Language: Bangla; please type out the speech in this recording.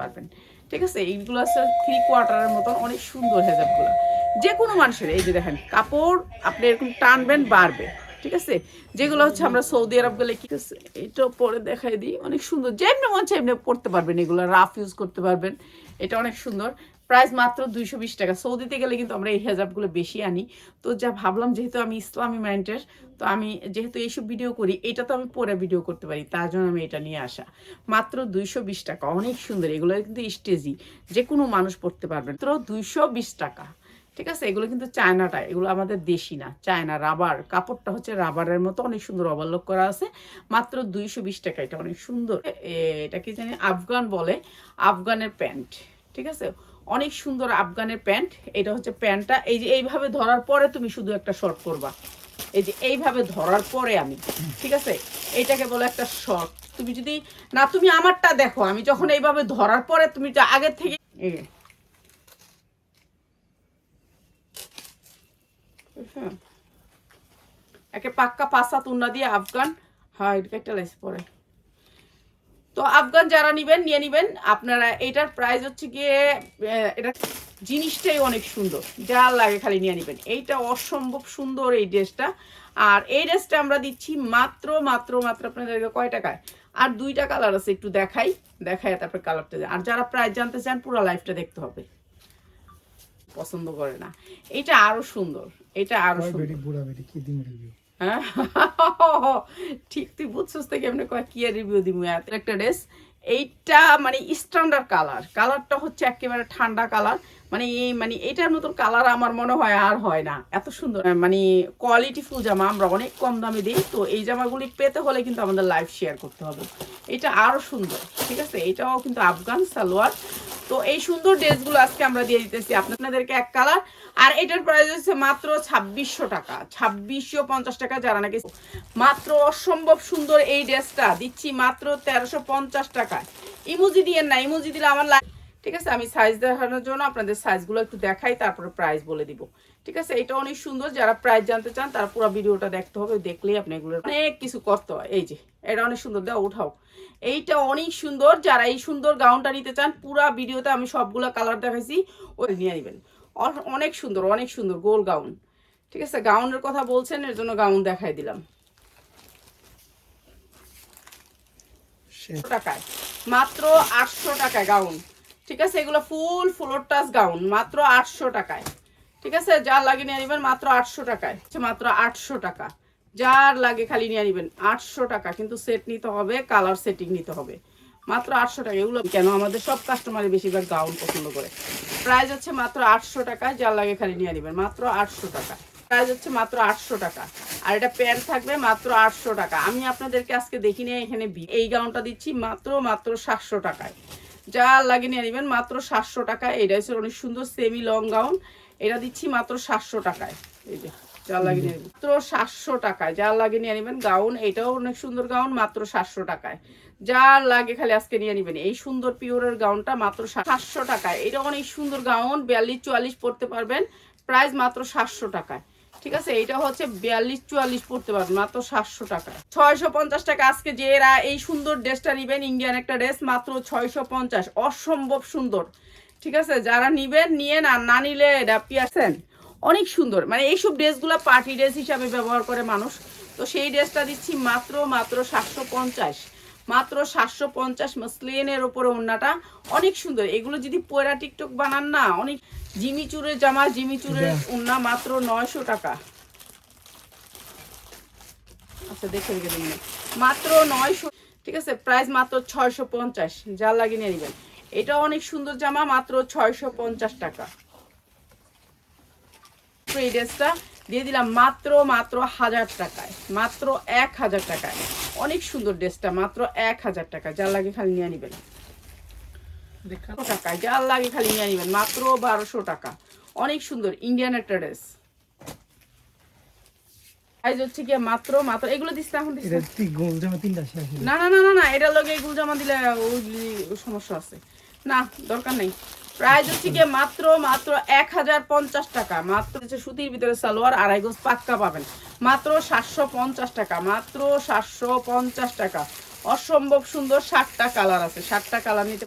পারবেন। ঠিক আছে? এইগুলো আছে থ্রি কোয়ার্টারের মতন অনেক সুন্দর হেজাবগুলো। যে কোনো মানুষের, এই যে দেখেন, কাপড় আপনি এরকম টানবেন, বাড়বে। ঠিক আছে? যেগুলো হচ্ছে আমরা সৌদি আরব গেলে কি এটা পরে দেখাই দিই, অনেক সুন্দর। যেমনি মন চাই এমনি পড়তে পারবেন। এগুলো রাফ ইউজ করতে পারবেন। এটা অনেক সুন্দর। প্রাইস মাত্র দুইশো বিশ টাকা। সৌদিতে গেলে কিন্তু আমরা এই হেজাবগুলো বেশি আনি। তো যা ভাবলাম, যেহেতু আমি ইসলামী মাইন্ডের, তো আমি যেহেতু এইসব ভিডিও করি, এটা তো আমি পরে ভিডিও করতে পারি, তার জন্য আমি এটা নিয়ে আসা। মাত্র দুইশো বিশ টাকা, অনেক সুন্দর। এগুলো কিন্তু স্টেজি যে কোনো মানুষ পড়তে পারবেন তো দুইশো বিশ টাকা, ঠিক আছে? এগুলো কিন্তু চায়নাটা, এগুলো আমাদের দেশি না, চায়না রাবার, কাপড়টা হচ্ছে রাবারের মতো, অনেক সুন্দর ওভারলোক করা আছে। মাত্র দুইশো বিশ টাকা, এটা অনেক সুন্দর। এটা কি জানি আফগান বলে, আফগানের প্যান্ট। ঠিক আছে? অনেক সুন্দর আফগানের প্যান্ট। এটা হচ্ছে প্যান্টটা। এই যে এইভাবে ধরার পরে তুমি শুধু একটা শর্ট করবা এই যে এইভাবে ধরার পরে আমি, ঠিক আছে? এইটাকে বলে একটা শর্ট। তুমি যদি, না, তুমি আমারটা দেখো। আমি যখন এইভাবে ধরার পরে তুমি আগের থেকে একে পাক্কা পাঁচা তুন্না দিয়ে আফগান। হ্যাঁ এটা একটা লাইস পরে। তো আফগান যারা নিবেন নিয়ে নিবেন। আপনারা এটার প্রাইস হচ্ছে গিয়ে এটা জিনিসটাই অনেক সুন্দর। যা লাগে খালি নিয়ে নিবেন। এইটা অসম্ভব সুন্দর এই ড্রেসটা। আর এই ড্রেসটা আমরা দিচ্ছি মাত্র মাত্র মাত্র আপনাদেরকে কয় টাকায়? আর দুইটা কালার আছে একটু দেখাই। দেখাই তারপর কালারটা আর যারা প্রাইস জানতে চান পুরো লাইফটা দেখতে হবে। পছন্দ করে না। এটা আরও সুন্দর। এটা আরও সুন্দর। হ্যাঁ? ঠিক, তুই বুঝছিস তো কেমনে কয় কি রিভিউ দিমু এত। একটা ড্রেস এইটা মানে স্ট্যান্ডার্ড কালার কালারটা হচ্ছে একেবারে ঠান্ডা কালার মানে এই মানে এটার মতন কালার আমার মনে হয় আর হয় না। এত সুন্দর। মানে কোয়ালিটি ফুল জামা, আমরা অনেক কম দামে দিই। তো এই জামাগুলি পেতে হলে কিন্তু আমাদের লাইভ শেয়ার করতে হবে। এটা আরও সুন্দর, ঠিক আছে? এটাও কিন্তু আফগান সালোয়ার। তো এই সুন্দর ড্রেসগুলো আজকে আমরা দিয়ে দিতেছি আপনাদেরকে এক কালার। আর এটার প্রাইস হচ্ছে মাত্র ছাব্বিশশো টাকা। ছাব্বিশশো পঞ্চাশ টাকা যারা নাকি মাত্র অসম্ভব সুন্দর এই ড্রেসটা দিচ্ছি মাত্র তেরোশো পঞ্চাশ টাকা ইমুজি দিয়ে না, ইমুজি দিলে আমার ঠিক আছে? আমি সাইজ দেখানোর জন্য আপনাদের সাইজগুলো একটু দেখাই তারপরে প্রাইস বলে দিব। ঠিক আছে? এটা অনেক সুন্দর। যারা প্রাইস জানতে চান তারা পুরো ভিডিওটা দেখতে হবে দেখলেই আপনি এগুলো অনেক কিছু করতে হয়। এই যে এটা অনেক সুন্দর। দাও উঠাও। এইটা অনেক সুন্দর। যারা এই সুন্দর গাউনটা নিতে চান পুরো ভিডিওতে আমি সবগুলো কালার দেখাইছি ওই নিয়ে নেবেন। অনেক সুন্দর অনেক সুন্দর গোল গাউন ঠিক আছে? গাউনের কথা বলছেন এর জন্য গাউন দেখাই দিলাম। টাকায়। মাত্র আটশো টাকায় গাউন ঠিক আছে? এগুলো ফুল ফ্লোর টাচ গাউন, মাত্র আটশো টাকায়। ঠিক আছে? যার লাগে নিয়ে নেবেন মাত্র আটশো টাকায়। হচ্ছে মাত্র আটশো টাকা। যার লাগে খালি নিয়ে নেবেন আটশো টাকা। কিন্তু সেট নিতে হবে, কালার সেটিং নিতে হবে। মাত্র আটশো টাকা। এগুলো কেন? আমাদের সব কাস্টমারে বেশিরভাগ গাউন পছন্দ করে। প্রাইস হচ্ছে মাত্র আটশো টাকা যার লাগে খালি নিয়ে নেবেন মাত্র আটশো টাকা। প্রাইস হচ্ছে মাত্র আটশো টাকা। আর এটা প্যান্ট থাকবে মাত্র আটশো টাকা। আমি আপনাদেরকে আজকে দেখি নিয়ে এখানে এই গাউনটা দিচ্ছি মাত্র মাত্র সাতশো টাকায়। যা লাগে নিয়ে নেবেন মাত্র সাতশো টাকা। এটা হচ্ছে অনেক সুন্দর সেমি লং গাউন এটা দিচ্ছি মাত্র সাতশো টাকায়। এই যে যা লাগে নিয়ে নেবেন মাত্র সাতশো টাকায়। যা লাগে নিয়ে নেবেন গাউন এটাও অনেক সুন্দর গাউন মাত্র সাতশো টাকায়। যার লাগে খালি আজকে নিয়ে নেবেন। এই সুন্দর পিওরের গাউনটা মাত্র সাতশো টাকায়। এটা অনেক সুন্দর গাউন বিয়াল্লিশ চুয়াল্লিশ পড়তে পারবেন। প্রাইস মাত্র সাতশো টাকায়। ঠিক আছে এটা হচ্ছে বিয়াল্লিশ চুয়াল্লিশ পড়তে পারবেন মাত্র সাতশো টাকা ছয়শো পঞ্চাশ টাকা আজকে যে এরা এই সুন্দর ড্রেসটা নিবেন ইন্ডিয়ান একটা ড্রেস, মাত্র ছয়শো পঞ্চাশ, অসম্ভব সুন্দর। ঠিক আছে, যারা নিবেন নিয়ে না না নিলে এটা পিয়াছেন অনেক সুন্দর। মানে এইসব ড্রেসগুলো পার্টি ড্রেস হিসাবে ব্যবহার করে মানুষ। তো সেই ড্রেসটা দিচ্ছি মাত্র মাত্র সাতশো পঞ্চাশ, মাত্র সাতশো পঞ্চাশ মসলিনের ওপরে ওড়নাটা। অনেক সুন্দর, এগুলো যদি পয়রা টিকটক বানান না, অনেক জিমি চুরের জামা জিমি চুরের ওড়না মাত্র নয়শো টাকা। আচ্ছা দেখে দিন মাত্র নয়শো ঠিক আছে প্রাইস মাত্র ছয়শো পঞ্চাশ। যা লাগিয়ে নিয়ে নেবেন। এটা অনেক সুন্দর জামা মাত্র ছয়শো পঞ্চাশ টাকা। এই ড্রেসটা দিয়ে দিলাম মাত্র মাত্র হাজার টাকায়। মাত্র এক হাজার টাকায়। অনেক সুন্দর ড্রেসটা মাত্র এক হাজার টাকা যার লাগে খালি নিয়ে নেবেন। দেখা। যার লাগে খালি নিয়ে নেবেন মাত্র বারোশো টাকা। অনেক সুন্দর ইন্ডিয়ান একটা ড্রেস প্রাইস হচ্ছে কি মাত্র মাত্র এগুলো দিস না এখন দিস এটা না? গোল জামা তিনটা শেষ না না না না না এটা লগে এগুলো জামা দিলে ওইগুলি সমস্যা আছে। না দরকার নেই। প্রাইস হচ্ছে গিয়ে মাত্র মাত্র এক হাজার পঞ্চাশ টাকা। মাত্র হচ্ছে সুতির ভিতরে সালোয়ার আড়াই গোজ পাক্কা পাবেন। মাত্র সাতশো পঞ্চাশ টাকা মাত্র সাতশো পঞ্চাশ টাকা। অসম্ভব সুন্দর ষাটটা কালার আছে। ষাটটা কালার নিতে